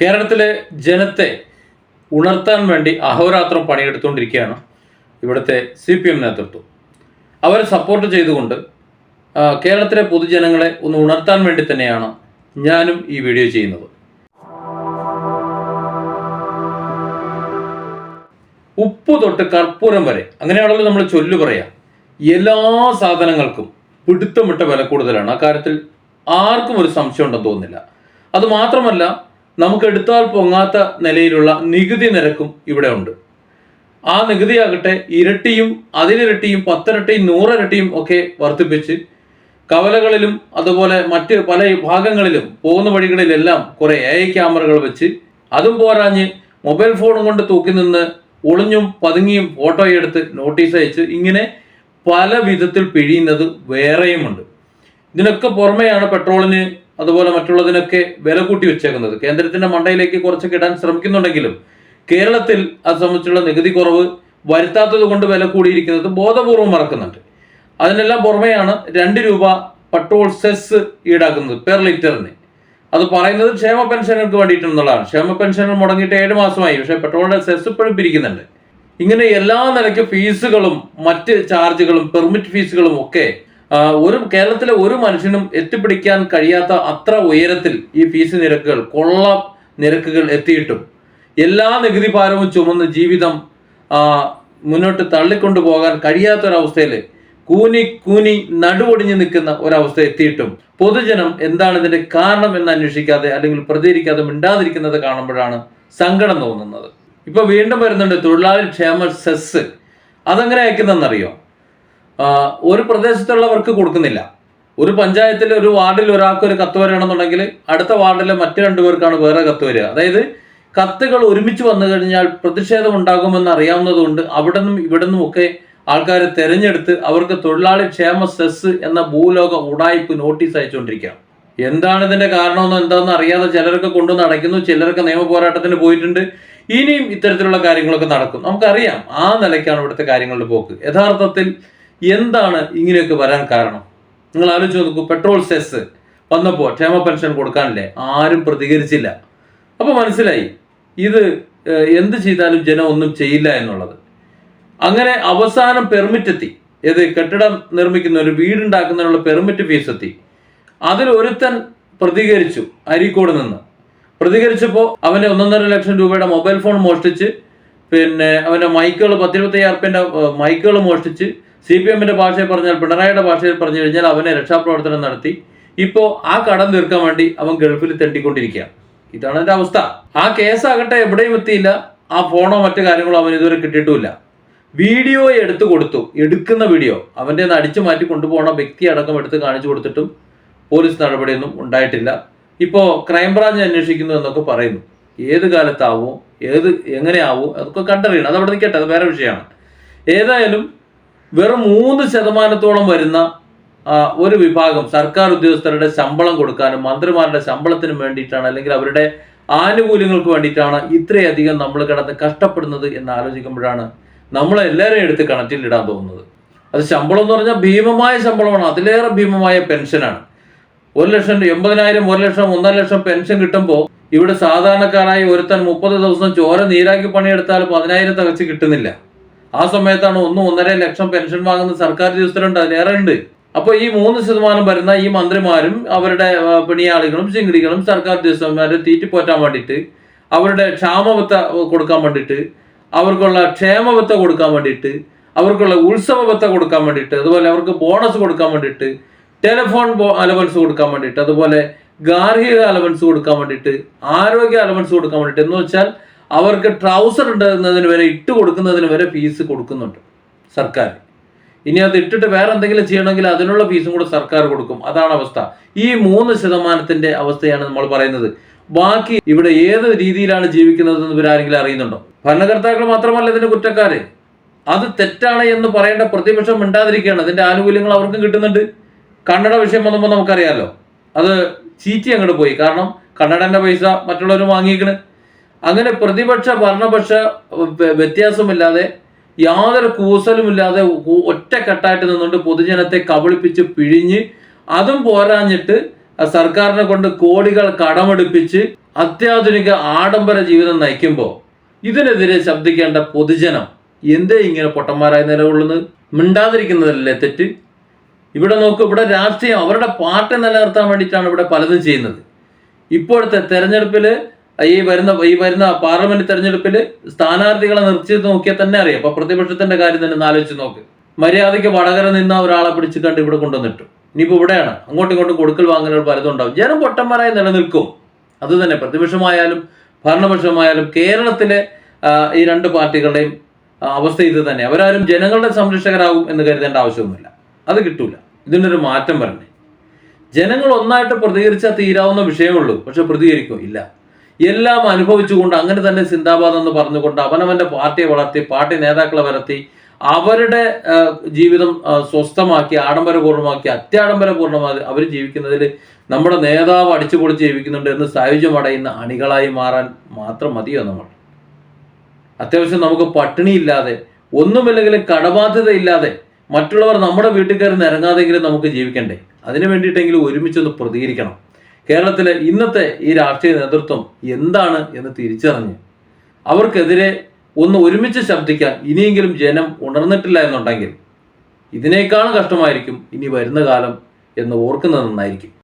കേരളത്തിലെ ജനത്തെ ഉണർത്താൻ വേണ്ടി അഹോരാത്രം പണിയെടുത്തുകൊണ്ടിരിക്കുകയാണ് ഇവിടുത്തെ സി പി എം നേതൃത്വം. അവരെ സപ്പോർട്ട് ചെയ്തുകൊണ്ട് കേരളത്തിലെ പൊതുജനങ്ങളെ ഒന്ന് ഉണർത്താൻ വേണ്ടി തന്നെയാണ് ഞാനും ഈ വീഡിയോ ചെയ്യുന്നത്. ഉപ്പ് തൊട്ട് കർപ്പൂരം വരെ അങ്ങനെയാണല്ലോ നമ്മൾ ചൊല്ലു പറയാം. എല്ലാ സാധനങ്ങൾക്കും പിടുത്തമിട്ട വില കൂടുതലാണ്. അക്കാര്യത്തിൽ ആർക്കും ഒരു സംശയം ഉണ്ടെന്ന് തോന്നുന്നില്ല. അത് മാത്രമല്ല നമുക്ക് എടുത്താൽ പൊങ്ങാത്ത നിലയിലുള്ള നികുതി നിരക്കും ഇവിടെ ഉണ്ട്. ആ നികുതിയാകട്ടെ ഇരട്ടിയും അതിലിരട്ടിയും പത്തിരട്ടിയും നൂറിരട്ടിയും ഒക്കെ വർദ്ധിപ്പിച്ച് കവലകളിലും അതുപോലെ മറ്റ് പല ഭാഗങ്ങളിലും പോകുന്ന വഴികളിലെല്ലാം കുറെ എ ഐ ക്യാമറകൾ വെച്ച് അതും പോരാഞ്ഞ് മൊബൈൽ ഫോണും കൊണ്ട് തൂക്കി നിന്ന് ഒളിഞ്ഞും പതുങ്ങിയും ഫോട്ടോ എടുത്ത് നോട്ടീസ് അയച്ച് ഇങ്ങനെ പല വിധത്തിൽ പിഴിയുന്നത് വേറെയുമുണ്ട്. ഇതിനൊക്കെ പുറമെയാണ് പെട്രോളിന് അതുപോലെ മറ്റുള്ളതിനൊക്കെ വില കൂട്ടി വെച്ചേക്കുന്നത്. കേന്ദ്രത്തിന്റെ മണ്ടയിലേക്ക് കുറച്ചൊക്കെ ഇടാൻ ശ്രമിക്കുന്നുണ്ടെങ്കിലും കേരളത്തിൽ അത് സംബന്ധിച്ചുള്ള നികുതി കുറവ് വരുത്താത്തത് കൊണ്ട് വില കൂടിയിരിക്കുന്നത് ബോധപൂർവം മറക്കുന്നുണ്ട്. അതിനെല്ലാം പുറമെയാണ് രണ്ട് രൂപ പെട്രോൾ സെസ് ഈടാക്കുന്നത് പെർ ലിറ്ററിന്. അത് പറയുന്നത് ക്ഷേമ പെൻഷനുകൾക്ക് വേണ്ടിയിട്ടുള്ളതാണ് ക്ഷേമ പെൻഷനുകൾ മുടങ്ങിയിട്ട് ഏഴ് മാസമായി. പക്ഷേ പെട്രോളിന്റെ സെസ് ഇപ്പോഴും പിരിക്കുന്നുണ്ട്. ഇങ്ങനെ എല്ലാ നിലയ്ക്ക് ഫീസുകളും മറ്റ് ചാർജുകളും പെർമിറ്റ് ഫീസുകളും ഒക്കെ ഒരു കേരളത്തിലെ ഒരു മനുഷ്യനും എത്തിപ്പിടിക്കാൻ കഴിയാത്ത അത്ര ഉയരത്തിൽ ഈ ഫീസ് നിരക്കുകൾ കൊള്ള നിരക്കുകൾ എത്തിയിട്ടും എല്ലാ നികുതി ഭാരവും ചുമന്ന് ജീവിതം മുന്നോട്ട് തള്ളിക്കൊണ്ടു പോകാൻ കഴിയാത്തൊരവസ്ഥയിൽ കൂനി കൂനി നടുവൊടിഞ്ഞു നിൽക്കുന്ന ഒരവസ്ഥ എത്തിയിട്ടും പൊതുജനം എന്താണ് ഇതിന്റെ കാരണം എന്ന് അന്വേഷിക്കാതെ അല്ലെങ്കിൽ പ്രതികരിക്കാതെ മിണ്ടാതിരിക്കുന്നത് കാണുമ്പോഴാണ് സങ്കടം തോന്നുന്നത്. ഇപ്പൊ വീണ്ടും വരുന്നുണ്ട് തൊഴിലാളി ക്ഷേമ സെസ്. അതെങ്ങനെ അയക്കുന്നതെന്നറിയോ ഒരു പ്രദേശത്തുള്ളവർക്ക് കൊടുക്കുന്നില്ല. ഒരു പഞ്ചായത്തിൽ ഒരു വാർഡിൽ ഒരാൾക്ക് ഒരു കത്ത് വരണമെന്നുണ്ടെങ്കിൽ അടുത്ത വാർഡിലെ മറ്റു രണ്ടുപേർക്കാണ് വേറെ കത്ത് വരിക. അതായത് കത്തുകൾ ഒരുമിച്ച് വന്നു കഴിഞ്ഞാൽ പ്രതിഷേധം ഉണ്ടാകുമെന്ന് അറിയാവുന്നതുകൊണ്ട് അവിടെ നിന്നും ഇവിടെ നിന്നും ഒക്കെ ആൾക്കാരെ തെരഞ്ഞെടുത്ത് അവർക്ക് തൊഴിലാളി ക്ഷേമ സെസ് എന്ന ഭൂലോക ഉടായ്പ് നോട്ടീസ് അയച്ചുകൊണ്ടിരിക്കുകയാണ്. എന്താണ് ഇതിന്റെ കാരണമെന്നോ എന്താണെന്ന് അറിയാതെ ചിലർക്ക് കൊണ്ടുവന്ന് അടയ്ക്കുന്നു ചിലർക്ക് നിയമ പോരാട്ടത്തിന് പോയിട്ടുണ്ട്. ഇനിയും ഇത്തരത്തിലുള്ള കാര്യങ്ങളൊക്കെ നടക്കും. നമുക്കറിയാം ആ നിലയ്ക്കാണ് ഇവിടുത്തെ കാര്യങ്ങളുടെ പോക്ക്. യഥാർത്ഥത്തിൽ എന്താണ് ഇങ്ങനെയൊക്കെ വരാൻ കാരണം? നിങ്ങൾ ആലോചിച്ച് നോക്കൂ പെട്രോൾ സെസ് വന്നപ്പോൾ ക്ഷേമ പെൻഷൻ കൊടുക്കാനില്ലേ? ആരും പ്രതികരിച്ചില്ല. അപ്പോൾ മനസ്സിലായി ഇത് എന്ത് ചെയ്താലും ജനം ഒന്നും ചെയ്യില്ല എന്നുള്ളത്. അങ്ങനെ അവസാനം പെർമിറ്റ് എത്തി. ഏത് കെട്ടിടം നിർമ്മിക്കുന്ന ഒരു വീടുണ്ടാക്കുന്നതിനുള്ള പെർമിറ്റ് ഫീസ് എത്തി. അതിൽ ഒരുത്തൻ പ്രതികരിച്ചു അരീക്കോട് നിന്ന്. പ്രതികരിച്ചപ്പോൾ അവന്റെ ഒന്നൊന്നര ലക്ഷം രൂപയുടെ മൊബൈൽ ഫോൺ മോഷ്ടിച്ച് പിന്നെ അവന്റെ മൈക്കുകൾ പത്തിരുപത്തയ്യായിരം റുപ്യന്റെ മൈക്കുകൾ മോഷ്ടിച്ച് സി പി എമ്മിന്റെ ഭാഷയിൽ പറഞ്ഞാൽ പിണറായിയുടെ ഭാഷയിൽ പറഞ്ഞു കഴിഞ്ഞാൽ അവനെ രക്ഷാപ്രവർത്തനം നടത്തി. ഇപ്പോൾ ആ കടം തീർക്കാൻ വേണ്ടി അവൻ ഗൾഫിൽ തെണ്ടിക്കൊണ്ടിരിക്കുകയാണ് ഇതാണ് എന്റെ അവസ്ഥ. ആ കേസ് ആകട്ടെ എവിടെയും എത്തിയില്ല. ആ ഫോണോ മറ്റു കാര്യങ്ങളോ അവൻ ഇതുവരെ കിട്ടിയിട്ടുമില്ല. വീഡിയോ എടുത്തു കൊടുത്തു. എടുക്കുന്ന വീഡിയോ. അവന്റെ അടിച്ചു മാറ്റി കൊണ്ടുപോകണ വ്യക്തി അടക്കം എടുത്ത് കാണിച്ചു കൊടുത്തിട്ടും പോലീസ് നടപടിയൊന്നും ഉണ്ടായിട്ടില്ല. ഇപ്പോൾ ക്രൈംബ്രാഞ്ച് അന്വേഷിക്കുന്നു എന്നൊക്കെ പറയുന്നു. ഏത് കാലത്താവോ? ഏത് എങ്ങനെയാവോ? അതൊക്കെ കണ്ടറിയണം. അത് അവിടെ നിൽക്കട്ടെ. അത് വേറെ വിഷയമാണ്. ഏതായാലും വെറും മൂന്ന് ശതമാനത്തോളം വരുന്ന ഒരു വിഭാഗം സർക്കാർ ഉദ്യോഗസ്ഥരുടെ ശമ്പളം കൊടുക്കാനും മന്ത്രിമാരുടെ ശമ്പളത്തിനും വേണ്ടിയിട്ടാണ് അല്ലെങ്കിൽ അവരുടെ ആനുകൂല്യങ്ങൾക്ക് വേണ്ടിയിട്ടാണ് ഇത്രയധികം നമ്മൾ കിടന്ന് കഷ്ടപ്പെടുന്നത് എന്ന് ആലോചിക്കുമ്പോഴാണ് നമ്മളെല്ലാവരെയും എടുത്ത് കണക്റ്റിലിടാൻ തോന്നുന്നത്. അത് ശമ്പളം എന്ന് പറഞ്ഞാൽ ഭീമമായ ശമ്പളമാണ് അതിലേറെ ഭീമമായ പെൻഷനാണ്. ഒരു ലക്ഷം എൺപതിനായിരം ഒരു ലക്ഷം ഒന്നര ലക്ഷം പെൻഷൻ കിട്ടുമ്പോൾ ഇവിടെ സാധാരണക്കാരായി ഒരുത്തൻ മുപ്പത് ദിവസം ചോര നീരാക്കി പണിയെടുത്താൽ പതിനായിരം തികച്ച് കിട്ടുന്നില്ല. ആ സമയത്താണ് ഒന്ന് ഒന്നര ലക്ഷം പെൻഷൻ വാങ്ങുന്ന സർക്കാർ ഉദ്യോഗസ്ഥരുണ്ട് അതിലേറെ ഉണ്ട്. അപ്പോൾ ഈ മൂന്ന് ശതമാനം വരുന്ന ഈ മന്ത്രിമാരും അവരുടെ പണിയാളികളും ചിങ്കിടികളും സർക്കാർ ഉദ്യോഗസ്ഥന്മാരെ തീറ്റിപ്പോറ്റാൻ വേണ്ടിയിട്ട് അവരുടെ ക്ഷാമബത്ത കൊടുക്കാൻ വേണ്ടിയിട്ട് അവർക്കുള്ള ക്ഷേമബത്ത കൊടുക്കാൻ വേണ്ടിയിട്ട് അവർക്കുള്ള ഉത്സവബത്ത കൊടുക്കാൻ വേണ്ടിയിട്ട് അതുപോലെ അവർക്ക് ബോണസ് കൊടുക്കാൻ വേണ്ടിയിട്ട് ടെലിഫോൺ അലവൻസ് കൊടുക്കാൻ വേണ്ടിയിട്ട് അതുപോലെ ഗാർഹിക അലവൻസ് കൊടുക്കാൻ വേണ്ടിയിട്ട് ആരോഗ്യ അലവൻസ് കൊടുക്കാൻ വേണ്ടിയിട്ട് എന്ന് വെച്ചാൽ അവർക്ക് ട്രൗസർ ഇടുന്നതിന് വരെ ഇട്ട് കൊടുക്കുന്നതിന് വരെ ഫീസ് കൊടുക്കുന്നുണ്ട് സർക്കാർ. ഇനി അത് ഇട്ടിട്ട് വേറെ എന്തെങ്കിലും ചെയ്യണമെങ്കിൽ അതിനുള്ള ഫീസും കൂടെ സർക്കാർ കൊടുക്കും. അതാണ് അവസ്ഥ. ഈ മൂന്ന് ശതമാനത്തിന്റെ അവസ്ഥയാണ് നമ്മൾ പറയുന്നത്. ബാക്കി ഇവിടെ ഏത് രീതിയിലാണ് ജീവിക്കുന്നത് ജീവിക്കുന്നതെന്ന് ഇവരാരെങ്കിലും അറിയുന്നുണ്ടോ? ഭരണകർത്താക്കൾ മാത്രമല്ല ഇതിന്റെ കുറ്റക്കാര്. അത് തെറ്റാണ് എന്ന് പറയേണ്ട പ്രതിപക്ഷം മിണ്ടാതിരിക്കുകയാണ്. അതിന്റെ ആനുകൂല്യങ്ങൾ അവർക്കും കിട്ടുന്നുണ്ട്. കന്നഡ വിഷയം വന്നപ്പോൾ നമുക്കറിയാലോ. അത് ചീറ്റി അങ്ങോട്ട് പോയി. കാരണം കന്നഡന്റെ പൈസ മറ്റുള്ളവർ വാങ്ങിക്കണ് അങ്ങനെ പ്രതിപക്ഷ ഭരണപക്ഷ വ്യ- വ്യത്യാസമില്ലാതെ യാതൊരു കൂസലുമില്ലാതെ ഒറ്റക്കെട്ടായിട്ട് നിന്നുകൊണ്ട് പൊതുജനത്തെ കബളിപ്പിച്ച് പിഴിഞ്ഞ് അതും പോരാഞ്ഞിട്ട് സർക്കാരിനെ കൊണ്ട് കോടികൾ കടമെടുപ്പിച്ച് അത്യാധുനിക ആഡംബര ജീവിതം നയിക്കുമ്പോൾ ഇതിനെതിരെ ശബ്ദിക്കേണ്ട പൊതുജനം എന്തേ ഇങ്ങനെ പൊട്ടന്മാരായി നിലകൊള്ളുന്നത്? മിണ്ടാതിരിക്കുന്നതല്ലേ തെറ്റ്? ഇവിടെ നോക്കൂ ഇവിടെ രാഷ്ട്രീയം അവരുടെ പാർട്ടി നിലനിർത്താൻ വേണ്ടിയിട്ടാണ് ഇവിടെ പലതും ചെയ്യുന്നത്. ഇപ്പോഴത്തെ തെരഞ്ഞെടുപ്പിൽ ഈ വരുന്ന ഈ വരുന്ന പാർലമെന്റ് തെരഞ്ഞെടുപ്പിൽ സ്ഥാനാർത്ഥികളെ നിർത്തിയത് നോക്കിയാൽ തന്നെ അറിയാം. അപ്പൊ പ്രതിപക്ഷത്തിന്റെ കാര്യം തന്നെ ആലോചിച്ച് നോക്ക്. മര്യാദയ്ക്ക് വടകര നിന്ന ഒരാളെ പിടിച്ച് കണ്ട് ഇവിടെ കൊണ്ടുവന്നിട്ടു. ഇനിയിപ്പോ ഇവിടെയാണ്. അങ്ങോട്ടും ഇങ്ങോട്ടും കൊടുക്കൽ വാങ്ങലുകൾ പലതും ഉണ്ടാവും. ജനം പൊട്ടന്മാരായി നിലനിൽക്കും. അത് തന്നെ പ്രതിപക്ഷമായാലും ഭരണപക്ഷമായാലും കേരളത്തിലെ ഈ രണ്ട് പാർട്ടികളുടെയും അവസ്ഥ ഇത് തന്നെ. അവരാരും ജനങ്ങളുടെ സംരക്ഷകരാകും എന്ന് കരുതേണ്ട ആവശ്യമൊന്നുമില്ല. അത് കിട്ടൂല. ഇതിനൊരു മാറ്റം വരണേ. ജനങ്ങൾ ഒന്നായിട്ട് പ്രതികരിച്ചാൽ തീരാവുന്ന വിഷയമുള്ളൂ പക്ഷെ പ്രതികരിക്കും? ഇല്ല. എല്ലാം അനുഭവിച്ചുകൊണ്ട് അങ്ങനെ തന്നെ സിന്ദാബാദ് എന്ന് പറഞ്ഞുകൊണ്ട് അവനവന്റെ പാർട്ടിയെ വളർത്തി പാർട്ടി നേതാക്കളെ വളർത്തി അവരുടെ ജീവിതം സ്വസ്ഥമാക്കി ആഡംബരപൂർണമാക്കി അത്യാഡംബരപൂർണമായി അവർ ജീവിക്കുന്നതിൽ നമ്മുടെ നേതാവ് അടിച്ചു പൊളിച്ച് ജീവിക്കുന്നുണ്ട് എന്ന് സായുജ്യമടയുന്ന അണികളായി മാറാൻ മാത്രം മതിയോ നമ്മൾ? അത്യാവശ്യം നമുക്ക് പട്ടിണിയില്ലാതെ ഒന്നുമില്ലെങ്കിലും കടബാധ്യതയില്ലാതെ മറ്റുള്ളവർ നമ്മുടെ വീട്ടിൽ കയറി ഇറങ്ങാതെങ്കിലും നമുക്ക് ജീവിക്കണ്ടേ? അതിനു വേണ്ടിയിട്ടെങ്കിലും ഒരുമിച്ചൊന്ന് പ്രതികരിക്കണം. കേരളത്തിലെ ഇന്നത്തെ ഈ രാഷ്ട്രീയ നേതൃത്വം എന്താണ് എന്ന് തിരിച്ചറിഞ്ഞ് അവർക്കെതിരെ ഒന്ന് ഒരുമിച്ച് ശബ്ദിക്കാൻ ഇനിയെങ്കിലും ജനം ഉണർന്നിട്ടില്ല എന്നുണ്ടെങ്കിൽ ഇതിനേക്കാളും കഷ്ടമായിരിക്കും ഇനി വരുന്ന കാലം എന്ന് ഓർക്കുന്നത് നന്നായിരിക്കും.